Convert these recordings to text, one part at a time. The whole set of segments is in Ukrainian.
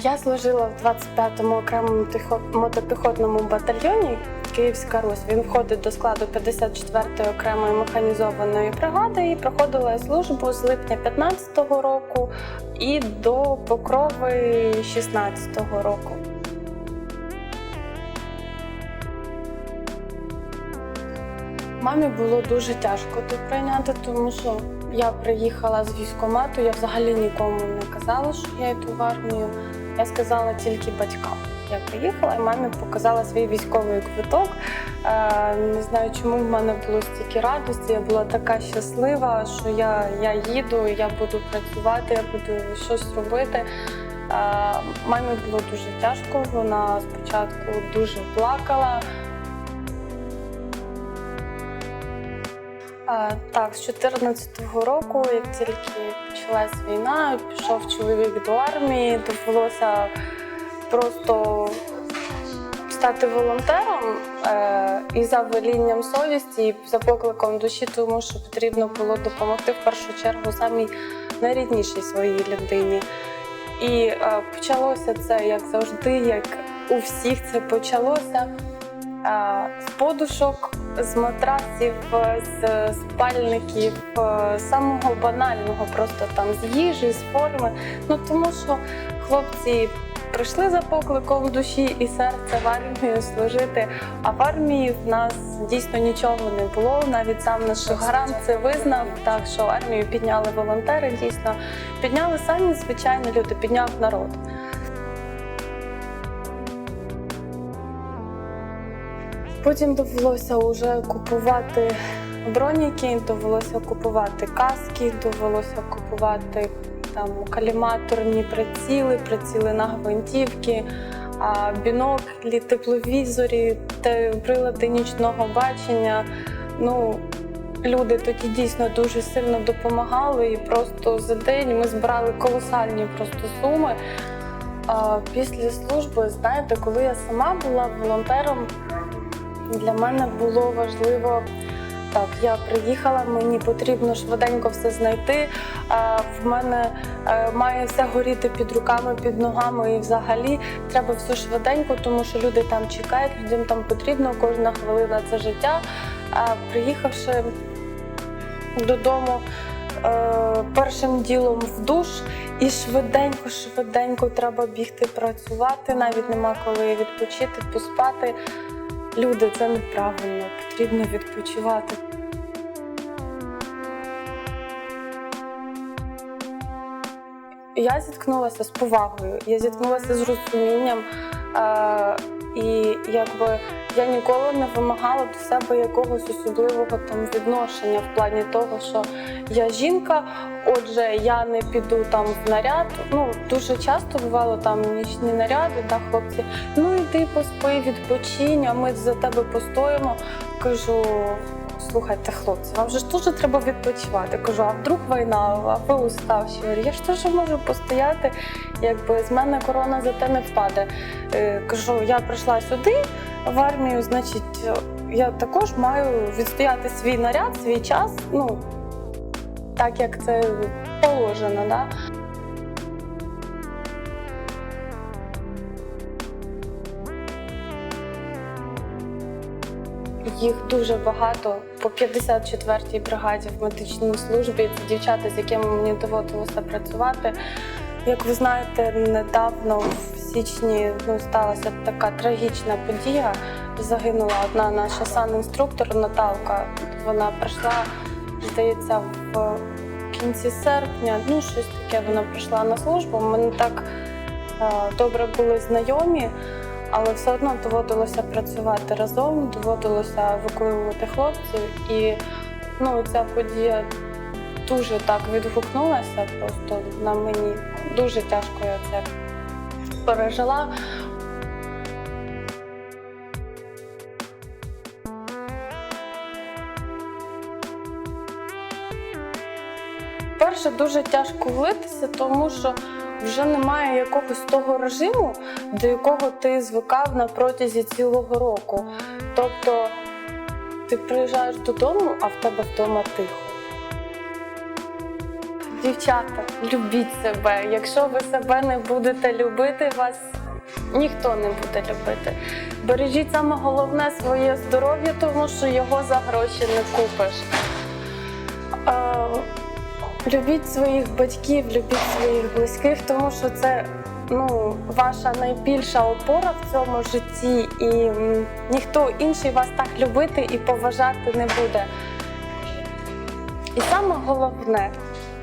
Я служила в 25-му окремому піхо- мотопіхотному батальйоні Київська Русь. Він входить до складу 54-ї окремої механізованої бригади і проходила службу з липня 15-го року і до покрови 16-го року. Мамі було дуже тяжко це прийняти, тому що я приїхала з військкомату, я взагалі нікому не казала, що я йду в армію. Я сказала тільки батькам. Я приїхала і мамі показала свій військовий квиток. Е, не знаю, чому в мене було стільки радості. Я була така щаслива, що я, я їду, я буду працювати, я буду щось робити. Е, мамі було дуже тяжко. Вона спочатку дуже плакала. Так, з 14-го року, як тільки почалась війна, пішов чоловік до армії, довелося просто стати волонтером е, і за велінням совісті, і за покликом душі, тому що потрібно було допомогти в першу чергу самій найріднішій своїй людині. І е, почалося це, як завжди, як у всіх це почалося з подушок, з матрасів, з спальників, е, самого банального, просто там з їжі, з форми. Ну тому що хлопці прийшли за покликом душі і серця в армію служити. А в армії в нас дійсно нічого не було. Навіть сам наш гарант це визнав. Так що армію підняли волонтери, дійсно підняли самі звичайні люди, підняв народ. Потім довелося вже купувати броніки, довелося купувати каски, довелося купувати там каліматорні приціли, приціли на гвинтівки, біноклі, тепловізорі, те- прилади нічного бачення. Ну, люди тоді дійсно дуже сильно допомагали, і просто за день ми збирали колосальні просто суми. Після служби, знаєте, коли я сама була волонтером, для мене було важливо. Так, я приїхала, мені потрібно швиденько все знайти. В мене е, має все горіти під руками, під ногами, і взагалі треба все швиденько, тому що люди там чекають, людям там потрібно кожна хвилина це життя. Приїхавши додому, е, першим ділом в душ, і швиденько, швиденько треба бігти працювати. Навіть нема коли відпочити, поспати. Люди, це неправильно, потрібно відпочивати. Я зіткнулася з повагою, я зіткнулася з розумінням, е- і якби я ніколи не вимагала до себе якогось особливого там відношення в плані того, що я жінка, отже, я не піду там в наряд. Ну дуже часто бувало там нічні наряди, та хлопці. Ну йди поспи, відпочинь, а ми за тебе постоїмо. Кажу. Слухайте, хлопці, вам же ж теж треба відпочивати. Кажу, а вдруг війна, а ви уставші? Я ж теж можу постояти, якби з мене корона за те не впаде. Е, Кажу, я прийшла сюди в армію, значить, я також маю відстояти свій наряд, свій час, ну так як це положено. Да? Їх дуже багато по 54-й бригаді в медичній службі. Це дівчата, з якими мені доводилося працювати. Як ви знаєте, недавно в січні ну, сталася така трагічна подія. Загинула одна наша санінструктор Наталка. Вона прийшла, здається, в кінці серпня. Ну, щось таке. Вона прийшла на службу. Ми не так е, добре були знайомі але все одно доводилося працювати разом, доводилося евакуювати хлопців. І ну, ця подія дуже так відгукнулася. Просто на мені дуже тяжко я це пережила. Перше дуже тяжко влитися, тому що вже немає якогось того режиму, до якого ти звикав на протязі цілого року. Тобто ти приїжджаєш додому, а в тебе вдома тихо. дівчата, любіть себе. Якщо ви себе не будете любити, вас ніхто не буде любити. Бережіть саме головне своє здоров'я, тому що його за гроші не купиш. Любіть своїх батьків, любіть своїх близьких, тому що це ну, ваша найбільша опора в цьому житті, і ніхто інший вас так любити і поважати не буде. І саме головне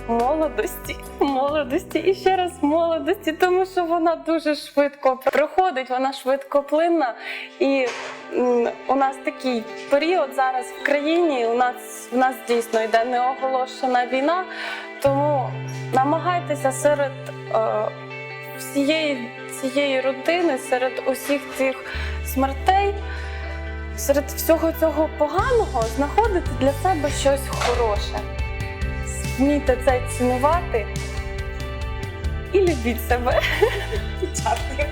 молодості, молодості і ще раз молодості, тому що вона дуже швидко проходить, вона швидкоплинна. І у нас такий період зараз в країні. У нас в нас дійсно йде неоголошена війна, тому намагайтеся серед е, всієї цієї родини, серед усіх цих смертей. Серед всього цього поганого знаходити для себе щось хороше. Вмійте це цінувати і любіть себе. Дякую.